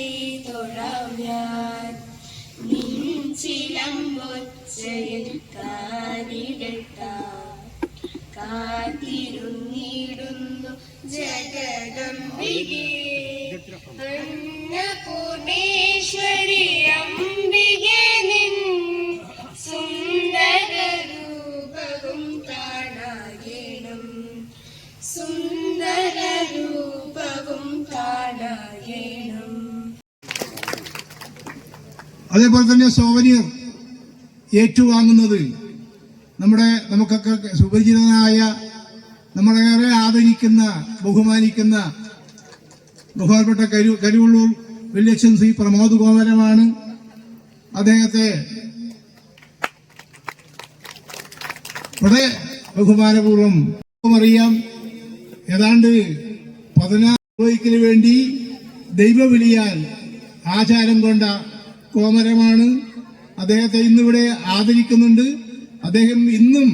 കൈ തൊഴാം ഞാൻ നിൻചിലമ്പൊച്ചയിൽ കാരിടട്ടാം കാത്തിരുന്നിടുന്നു ജഗദംബികേ അതേപോലെ തന്നെ സോവനിയർ ഏറ്റുവാങ്ങുന്നത്. നമ്മുടെ നമുക്കൊക്കെ സുപരിചിതനായ നമ്മളേറെ ആദരിക്കുന്ന ബഹുമാനിക്കുന്ന ബഹുമാനപ്പെട്ട കരു കരുവള്ളൂർ വല്യച്ഛൻ ശ്രീ പ്രമോദ് കോമരമാണ് അദ്ദേഹത്തെ വളരെ ബഹുമാനപൂർവം അറിയാം ഏതാണ്ട് പതിനാറ് വഹിക്കിന് വേണ്ടി ദൈവവിളിയാൽ ആചാരം കൊണ്ട കോമരമാണ്. അദ്ദേഹത്തെ ഇന്നിവിടെ ആദരിക്കുന്നുണ്ട്. അദ്ദേഹം ഇന്നും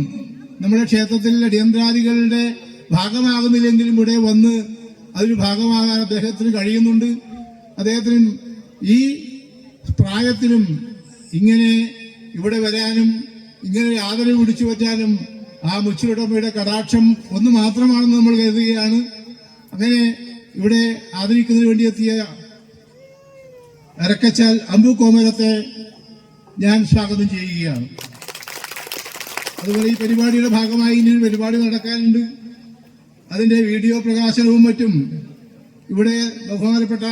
നമ്മുടെ ക്ഷേത്രത്തിൽ അടിയന്തരാദികളുടെ ഭാഗമാകുന്നില്ലെങ്കിലും ഇവിടെ വന്ന് അതൊരു ഭാഗമാകാൻ അദ്ദേഹത്തിന് കഴിയുന്നുണ്ട്. അദ്ദേഹത്തിന് ഈ പ്രായത്തിലും ഇങ്ങനെ ഇവിടെ വരാനും ഇങ്ങനെ ആദരവ് പിടിച്ചു പറ്റാനും ആ മുച്ചുടമയുടെ കടാക്ഷം ഒന്ന് മാത്രമാണെന്ന് നമ്മൾ കരുതുകയാണ്. അങ്ങനെ ഇവിടെ ആദരിക്കുന്നതിന് വേണ്ടി എത്തിയ അരക്കച്ചാൽ അമ്പു കോമരത്തെ ഞാൻ സ്വാഗതം ചെയ്യുകയാണ്. അതുപോലെ ഈ പരിപാടിയുടെ ഭാഗമായി ഇനി പരിപാടി നടക്കാനുണ്ട്. അതിന്റെ വീഡിയോ പ്രകാശനവും മറ്റും ഇവിടെ ബഹുമാനപ്പെട്ട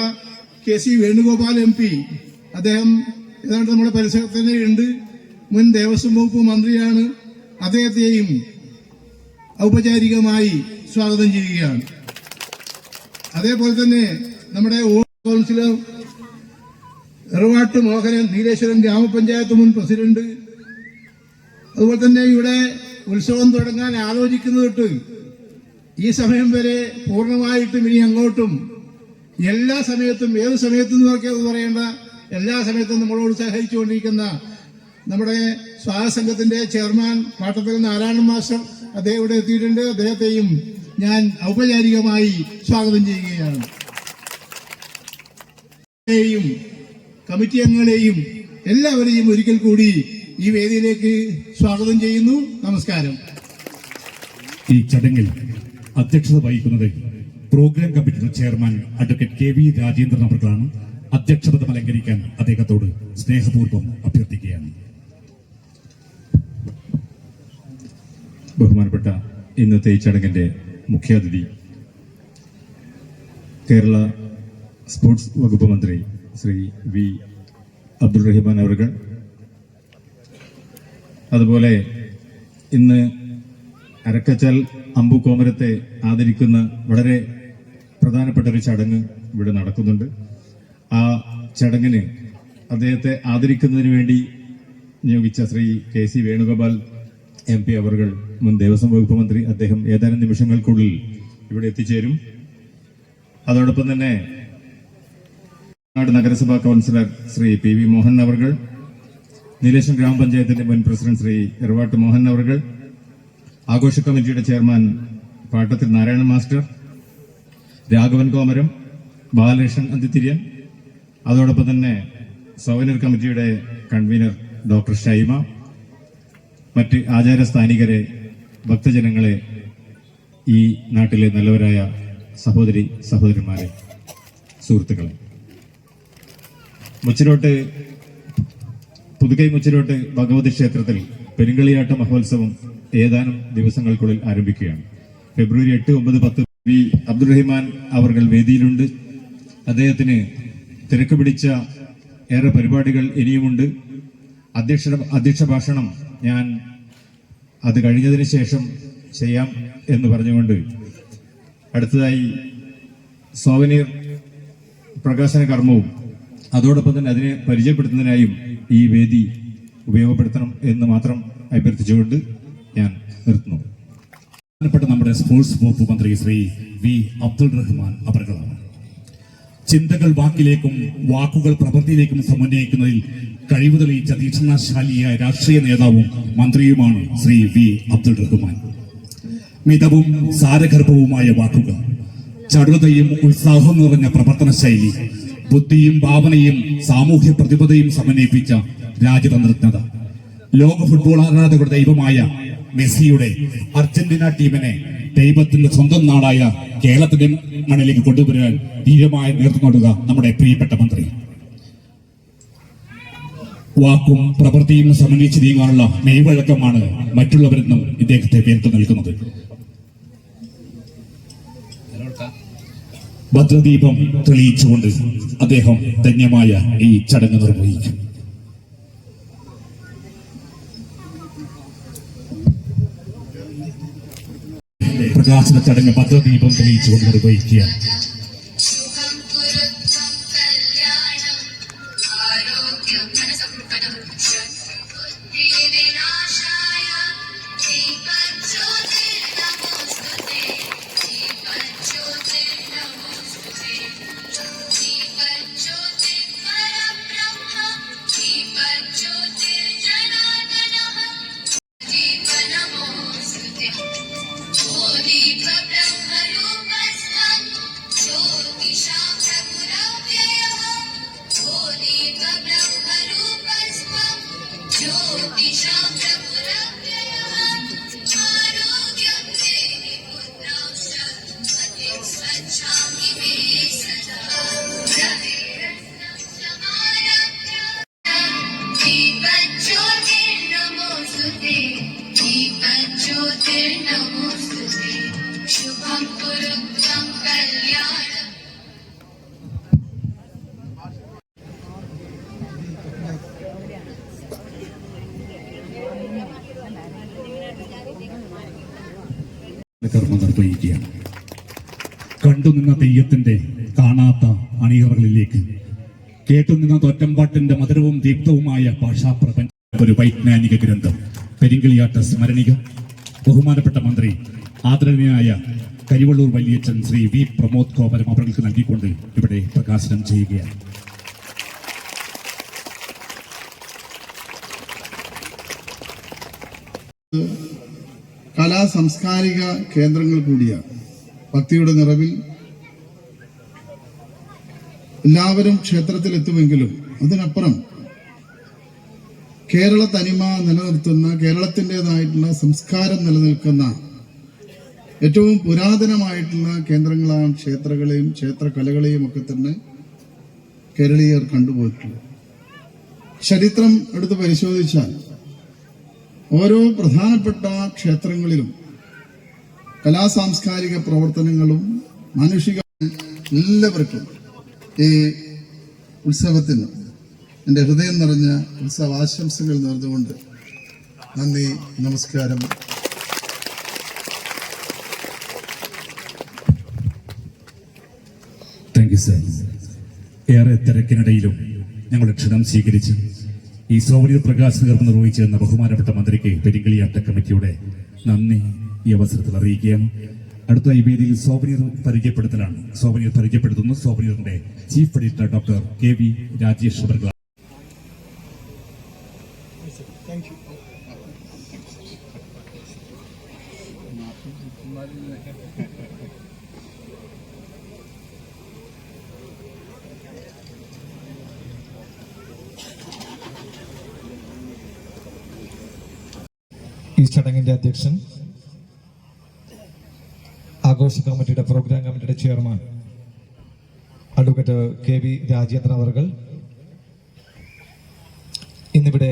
K C Venugopal M P അദ്ദേഹം ഏതാണ്ട് നമ്മുടെ പരിസരത്ത് ഉണ്ട്. മുൻ ദേവസ്വം വകുപ്പ് മന്ത്രിയാണ്. അദ്ദേഹത്തെയും ഔപചാരികമായി സ്വാഗതം ചെയ്യുകയാണ്. അതേപോലെ തന്നെ നമ്മുടെ ഓ- കൗൺസിലർ എറവാട്ട് മോഹനൻ നീലേശ്വരൻ ഗ്രാമപഞ്ചായത്ത് മുൻ പ്രസിഡന്റ്. അതുപോലെ തന്നെ ഇവിടെ ഉത്സവം തുടങ്ങാൻ ആലോചിക്കുന്നത് തൊട്ട് ഈ സമയം വരെ പൂർണമായിട്ടും ഇനി അങ്ങോട്ടും എല്ലാ സമയത്തും ഏത് സമയത്തും നോക്കിയത് പറയേണ്ട എല്ലാ സമയത്തും നമ്മളോട് സഹകരിച്ചുകൊണ്ടിരിക്കുന്ന നമ്മുടെ സ്വാഗത സംഘത്തിന്റെ ചെയർമാൻ പാട്ടത്തിൽ നാരായണൻ മാസ്റ്റർ അദ്ദേഹം ഇവിടെ എത്തിയിട്ടുണ്ട്. അദ്ദേഹത്തെയും ഞാൻ ഔപചാരികമായി സ്വാഗതം ചെയ്യുകയാണ്. കമ്മിറ്റി അംഗങ്ങളെയും എല്ലാവരെയും ഒരിക്കൽ കൂടി ഈ വേദിയിലേക്ക് സ്വാഗതം ചെയ്യുന്നു. നമസ്കാരം. ഈ ചടങ്ങിൽ അധ്യക്ഷത വഹിക്കുന്നത് പ്രോഗ്രാം കമ്മിറ്റിയുടെ chairman advocate K V Rajendran അവർക്കാണ്. അധ്യക്ഷപദം അലങ്കരിക്കാൻ അദ്ദേഹത്തോട് സ്നേഹപൂർവം അഭ്യർത്ഥിക്കുകയാണ്. ബഹുമാനപ്പെട്ട ഇന്നത്തെ ഈ ചടങ്ങിന്റെ മുഖ്യാതിഥി കേരള സ്പോർട്സ് വകുപ്പ് മന്ത്രി ശ്രീ വി അബ്ദുൾ റഹ്മാൻ അവർ അതുപോലെ ഇന്ന് അരക്കച്ചാൽ അമ്പു കോമരത്തെ ആദരിക്കുന്ന വളരെ പ്രധാനപ്പെട്ട ഒരു ചടങ്ങ് ഇവിടെ നടക്കുന്നുണ്ട്. ആ ചടങ്ങിന് അദ്ദേഹത്തെ ആദരിക്കുന്നതിന് വേണ്ടി നിയോഗിച്ച Shri K C Venugopal M P അവർ മുൻ ദേവസ്വം വകുപ്പ് മന്ത്രി അദ്ദേഹം ഏതാനും നിമിഷങ്ങൾക്കുള്ളിൽ ഇവിടെ എത്തിച്ചേരും. അതോടൊപ്പം തന്നെ നാട് നഗരസഭാ councillor Shri P V Mohan അവർ നീലേശ്വരം ഗ്രാമപഞ്ചായത്തിന്റെ മുൻ പ്രസിഡന്റ് ശ്രീ എറവാട്ട് മോഹൻ അവർ ആഘോഷ കമ്മിറ്റിയുടെ ചെയർമാൻ പാട്ടത്തിൽ നാരായണൻ മാസ്റ്റർ രാഘവൻ കോമരം ബാലകൃഷ്ണൻ അന്തിത്തിര്യൻ അതോടൊപ്പം തന്നെ സൗവനർ കമ്മിറ്റിയുടെ കൺവീനർ ഡോക്ടർ ഷൈമ മറ്റ് ആചാരസ്ഥാനികരെ ഭക്തജനങ്ങളെ ഈ നാട്ടിലെ നല്ലവരായ സഹോദരി സഹോദരന്മാരെ സുഹൃത്തുക്കളെ. മുച്ചിലോട്ട് പുതുക്കൈ മുച്ചിലോട്ട് ഭഗവതി ക്ഷേത്രത്തിൽ പെരുങ്കളിയാട്ട മഹോത്സവം ഏതാനും ദിവസങ്ങൾക്കുള്ളിൽ ആരംഭിക്കുകയാണ്. ഫെബ്രുവരി എട്ട് ഒമ്പത് പത്ത് വി അബ്ദുറഹിമാൻ അവർ വേദിയിലുണ്ട്. അദ്ദേഹത്തിന് തിരക്ക് പിടിച്ച ഏറെ പരിപാടികൾ ഇനിയുമുണ്ട്. അധ്യക്ഷ അധ്യക്ഷ ഭാഷണം ഞാൻ അത് കഴിഞ്ഞതിന് ശേഷം ചെയ്യാം എന്ന് പറഞ്ഞുകൊണ്ട് അടുത്തതായി സോവനീർ പ്രകാശന കർമ്മവും അതോടൊപ്പം തന്നെ അതിനെ പരിചയപ്പെടുത്തുന്നതിനായും ഈ വേദി ഉപയോഗപ്പെടുത്തണം എന്ന് മാത്രം അഭ്യർത്ഥിച്ചുകൊണ്ട് ഞാൻ നിർത്തുന്നു. പ്രധാനപ്പെട്ട നമ്മുടെ സ്പോർട്സ് വകുപ്പ് മന്ത്രി ശ്രീ വി അബ്ദുൾ റഹ്മാൻ അവർകളാണ് ചിന്തകൾ വാക്കിലേക്കും വാക്കുകൾ പ്രവൃത്തിയിലേക്കും സമന്വയിക്കുന്നതിൽ കഴിവ് തെളിയിച്ച തീക്ഷണശാലിയായ രാഷ്ട്രീയ നേതാവും മന്ത്രിയുമാണ് ശ്രീ വി അബ്ദുൾ റഹ്മാൻ. മിതവും സാരഗർഭവുമായ വാക്കുകൾ ചടുതയും ഉത്സാഹവും നിറഞ്ഞ പ്രവർത്തന ശൈലി ബുദ്ധിയും ഭാവനയും സാമൂഹ്യ പ്രതിബദ്ധയും സമന്വയിപ്പിച്ച രാജതന്ത്രജ്ഞത ലോക ഫുട്ബോൾ ആരാധകരുടെ ദൈവമായ മെസ്സിയുടെ അർജന്റീന ടീമിനെ ദൈവത്തിന്റെ സ്വന്തം നാടായ കേരളത്തിന്റെ മണ്ണിലേക്ക് കൊണ്ടുവരാൻ ധീരമായ നൽകുക നമ്മുടെ പ്രിയപ്പെട്ട മന്ത്രി. വാക്കും പ്രവൃത്തിയും സമന്വയിച്ച് നീങ്ങാനുള്ള മെയ്വഴക്കമാണ് മറ്റുള്ളവരെന്നും ഇദ്ദേഹത്തെ പേരിട്ട് നിൽക്കുന്നത് ഭദ്രദീപം തെളിയിച്ചുകൊണ്ട് അദ്ദേഹം ധന്യമായ ഈ ചടങ്ങ് നിർവഹിക്കും. പ്രകാശന ചടങ്ങ് ഭദ്രദീപം തെളിയിച്ചുകൊണ്ട് നിർവഹിക്കുകയാണ്. കർമ്മം നിർവഹിക്കുകയാണ് കണ്ടുനിന്ന തെയ്യത്തിന്റെ കാണാത്ത അണിയറകളിലേക്ക് കേട്ടുനിന്ന തോറ്റമ്പാട്ടിന്റെ മധുരവും ദീപ്തവുമായ ഭാഷാപ്രപഞ്ച ഒരു വൈജ്ഞാനിക ഗ്രന്ഥം. പെരിങ്കളിയാട്ട സ്മരണിക. ബഹുമാനപ്പെട്ട മന്ത്രി ആദരണീയനായ കരിവള്ളൂർ വലിയച്ഛൻ ശ്രീ വി പ്രമോദ് കോപരം അവർക്ക് നൽകിക്കൊണ്ട് ഇവിടെ പ്രകാശനം ചെയ്യുകയാണ്. സാംസ്കാരിക കേന്ദ്രങ്ങൾ കൂടിയാണ്. ഭക്തിയുടെ നിറവിൽ എല്ലാവരും ക്ഷേത്രത്തിലെത്തുമെങ്കിലും അതിനപ്പുറം കേരള തനിമ നിലനിർത്തുന്ന കേരളത്തിന്റെതായിട്ടുള്ള സംസ്കാരം നിലനിൽക്കുന്ന ഏറ്റവും പുരാതനമായിട്ടുള്ള കേന്ദ്രങ്ങളാണ് ക്ഷേത്രങ്ങളെയും ക്ഷേത്രകലകളെയും ഒക്കെ തന്നെ കേരളീയർ കണ്ടുപോയിട്ടുള്ളത്. ചരിത്രം എടുത്ത് പരിശോധിച്ചാൽ ഓരോ പ്രധാനപ്പെട്ട ക്ഷേത്രങ്ങളിലും കലാ സാംസ്കാരിക പ്രവർത്തനങ്ങളും മാനുഷിക എല്ലാവർക്കും ഈ ഉത്സവത്തിന് എന്റെ ഹൃദയം നിറഞ്ഞ ഉത്സവ ആശംസകൾ നേർന്നുകൊണ്ട് നന്ദി നമസ്കാരം. താങ്ക് യു സർ ഏറെ തിരക്കിനിടയിലും ഞങ്ങളുടെ ക്ഷണം സ്വീകരിച്ച്. ഈ സൗകര്യ പ്രകാശനം നിർവഹിച്ചു തന്ന ബഹുമാനപ്പെട്ട മന്ത്രിക്ക് പെരിങ്കളിയാട്ട കമ്മിറ്റിയുടെ നന്ദി ഈ അവസരത്തിൽ അറിയിക്കുകയാണ്. അടുത്ത ഈ വേദിയിൽ സോവനീർ പരിചയപ്പെടുത്തലാണ്. സോവനീർ പരിചയപ്പെടുത്തുന്നു സോവനീറിന്റെ chief editor doctor K V Rajesh ഈ ചടങ്ങിന്റെ അധ്യക്ഷൻ ആഘോഷ കമ്മിറ്റിയുടെ പ്രോഗ്രാം കമ്മിറ്റിയുടെ chairman advocate K V Rajendran അവർകൾ ഇന്നിവിടെ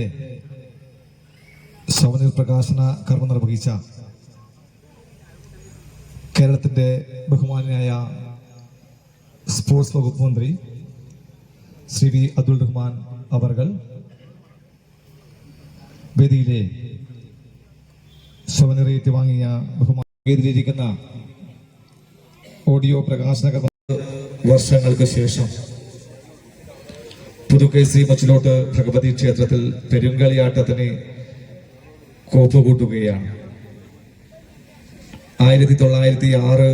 സൗനിർ പ്രകാശന കർമ്മം നിർവഹിച്ച കേരളത്തിന്റെ ബഹുമാനായ സ്പോർട്സ് വകുപ്പ് മന്ത്രി ശ്രീ വി അബ്ദുൾ റഹ്മാൻ അവർകൾ വേദിയിലെ ശവനിറയേറ്റ് വാങ്ങിയ ബഹുമാനിരിക്കുന്ന ഓഡിയോ പ്രകാശന വർഷങ്ങൾക്ക് ശേഷം പുതുക്കേസി മച്ചിലോട്ട് ഭഗവതി ക്ഷേത്രത്തിൽ പെരുങ്കളിയാട്ടത്തിന് കോപ്പ് കൂട്ടുകയാണ്. ആയിരത്തി തൊള്ളായിരത്തി ആറ്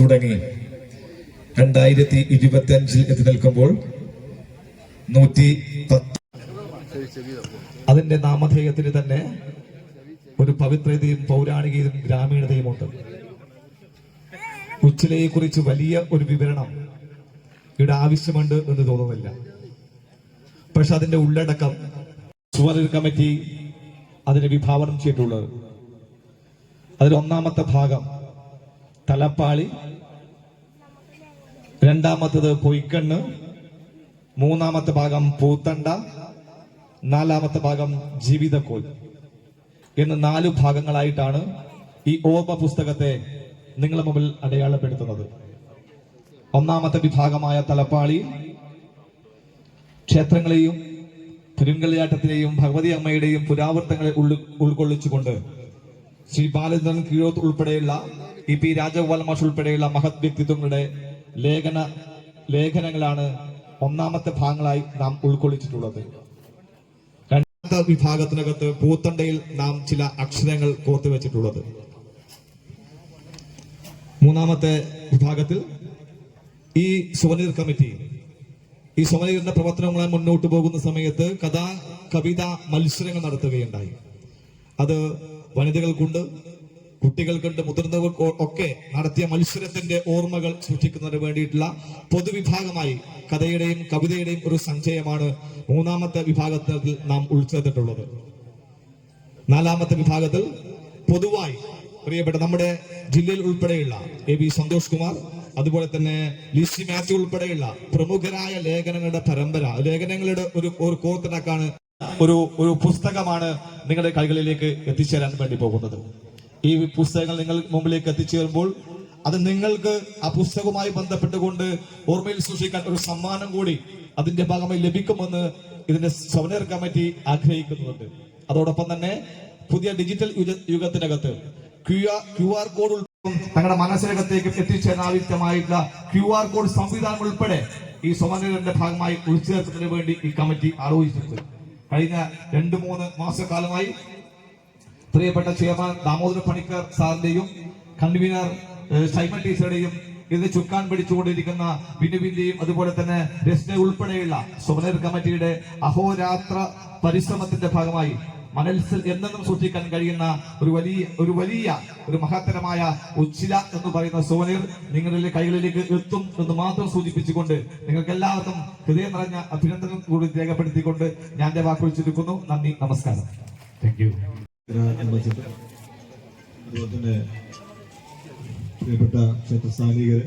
തുടങ്ങി രണ്ടായിരത്തി ഇരുപത്തി അഞ്ചിൽ എത്തി നിൽക്കുമ്പോൾ നൂറ്റി പത്ത് അതിന്റെ നാമധേയത്തിന് തന്നെ ഒരു പവിത്രതയും പൗരാണികതയും ഗ്രാമീണതയുമുണ്ട് ഉച്ചിലയെ കുറിച്ച് വലിയ ഒരു വിവരണം ഇവിടെ ആവശ്യമുണ്ട് എന്ന് തോന്നുന്നില്ല. പക്ഷെ അതിന്റെ ഉള്ളടക്കം സുവർണ കമ്മിറ്റി അതിനെ വിഭാവനം ചെയ്തിട്ടുള്ളത്. അതിൽ ഒന്നാമത്തെ ഭാഗം തലപ്പാളി രണ്ടാമത്തത് പൊയ്ക്കണ്ണ് മൂന്നാമത്തെ ഭാഗം പൂത്തണ്ട നാലാമത്തെ ഭാഗം ജീവിതക്കോൽ. എന്ന് നാല് ഭാഗങ്ങളായിട്ടാണ് ഈ ഓർമ്മ പുസ്തകത്തെ നിങ്ങളുടെ മുമ്പിൽ അടയാളപ്പെടുത്തുന്നത്. ഒന്നാമത്തെ വിഭാഗമായ തലപ്പാളി ക്ഷേത്രങ്ങളെയും തിരുങ്കളിയാട്ടത്തിലെയും ഭഗവതി അമ്മയുടെയും പുരാവൃത്തങ്ങളെ ഉൾക്കൊള്ളിച്ചുകൊണ്ട് ശ്രീ ബാലചന്ദ്രൻ കീഴോത്ത് ഉൾപ്പെടെയുള്ള ഇ പി രാജഗോപാൽ മാഷ് ഉൾപ്പെടെയുള്ള മഹത് വ്യക്തിത്വങ്ങളുടെ ലേഖന ലേഖനങ്ങളാണ് ഒന്നാമത്തെ ഭാഗങ്ങളായി നാം ഉൾക്കൊള്ളിച്ചിട്ടുള്ളത്. വിഭാഗത്തിനകത്ത് പൂത്തണ്ടയിൽ നാം ചില അക്ഷരങ്ങൾ കോർത്തു വെച്ചിട്ടുള്ളത്. മൂന്നാമത്തെ വിഭാഗത്തിൽ ഈ സുവനീർ കമ്മിറ്റി. ഈ സുവനീറിന്റെ പ്രവർത്തനങ്ങളുമായി മുന്നോട്ട് പോകുന്ന സമയത്ത് കഥാ കവിത മത്സരങ്ങൾ നടത്തുകയുണ്ടായി. അത് വനിതകൾക്കുണ്ട് കുട്ടികൾക്കുണ്ട് മുതിർന്നവർ ഒക്കെ നടത്തിയ മത്സരത്തിന്റെ ഓർമ്മകൾ സൂക്ഷിക്കുന്നതിന് വേണ്ടിയിട്ടുള്ള പൊതുവിഭാഗമായി കഥയുടെയും കവിതയുടെയും ഒരു സഞ്ചയമാണ് മൂന്നാമത്തെ വിഭാഗത്തിൽ നാം ഉൾച്ചേർത്തിട്ടുള്ളത്. നാലാമത്തെ വിഭാഗത്തിൽ പൊതുവായി പ്രിയപ്പെട്ട നമ്മുടെ ജില്ലയിൽ ഉൾപ്പെടെയുള്ള എ വി സന്തോഷ് കുമാർ അതുപോലെ തന്നെ ലിസി മാത്യു ഉൾപ്പെടെയുള്ള പ്രമുഖരായ ലേഖനങ്ങളുടെ പരമ്പര ലേഖനങ്ങളുടെ ഒരു ഒരു കോർത്തിണക്കാണ് ഒരു ഒരു പുസ്തകമാണ് നിങ്ങളുടെ കൈകളിലേക്ക് എത്തിച്ചേരാൻ വേണ്ടി പോകുന്നത്. ഈ പുസ്തകങ്ങൾ നിങ്ങൾ മുമ്പിലേക്ക് എത്തിച്ചേരുമ്പോൾ അത് നിങ്ങൾക്ക് ആ പുസ്തകവുമായി ബന്ധപ്പെട്ടുകൊണ്ട് ഓർമ്മയിൽ സൂക്ഷിക്കാൻ ഒരു സമ്മാനം കൂടി അതിന്റെ ഭാഗമായി ലഭിക്കുമെന്ന് ഇതിന്റെ സവനർ കമ്മിറ്റി ആഗ്രഹിക്കുന്നുണ്ട്. അതോടൊപ്പം തന്നെ പുതിയ ഡിജിറ്റൽ യുഗ- യുഗത്തിനകത്ത് ക്യു ആർ കോഡ് ഉൾപ്പെടെ. തങ്ങളുടെ മനസ്സിനകത്തേക്ക് എത്തിച്ചേരാൻ ആവശ്യമായിട്ടുള്ള ക്യു ആർ കോഡ് സംവിധാനം ഉൾപ്പെടെ ഈ സമന്വയന്റെ ഭാഗമായി ഉൾച്ചേർക്കുന്നതിന് വേണ്ടി ഈ കമ്മിറ്റി ആലോചിച്ചിട്ടുണ്ട്. കഴിഞ്ഞ രണ്ട് മൂന്ന് മാസക്കാലമായി പ്രിയപ്പെട്ട ചെയർമാൻ ദാമോദര പണിക്കർ സാറിന്റെയും കൺവീനർ സൈമൺ ടീച്ചറുടെയും ഇത് ചുക്കാൻ പിടിച്ചുകൊണ്ടിരിക്കുന്ന ബിനുവിന്റെയും അതുപോലെ തന്നെ രസ്ന ഉൾപ്പെടെയുള്ള സുമനേർ കമ്മിറ്റിയുടെ അഹോരാത്ര പരിശ്രമത്തിന്റെ ഭാഗമായി മനസ്സിൽ എന്നെന്നും സൂക്ഷിക്കാൻ കഴിയുന്ന ഒരു വലിയ ഒരു വലിയ ഒരു മഹത്തരമായ ഉച്ചില എന്ന് പറയുന്ന സോനിർ നിങ്ങളുടെ കൈകളിലേക്ക് എത്തും എന്ന് മാത്രം സൂചിപ്പിച്ചുകൊണ്ട് നിങ്ങൾക്ക് എല്ലാവർക്കും ഹൃദയം നിറഞ്ഞ അഭിനന്ദനം കൂടി രേഖപ്പെടുത്തിക്കൊണ്ട് ഞാൻ വാക്കുകൾ ചുരുക്കുന്നു. നന്ദി നമസ്കാരം. താങ്ക് യു അതുപോലെ തന്നെ പ്രിയപ്പെട്ട ക്ഷേത്ര സ്ഥാനികരെ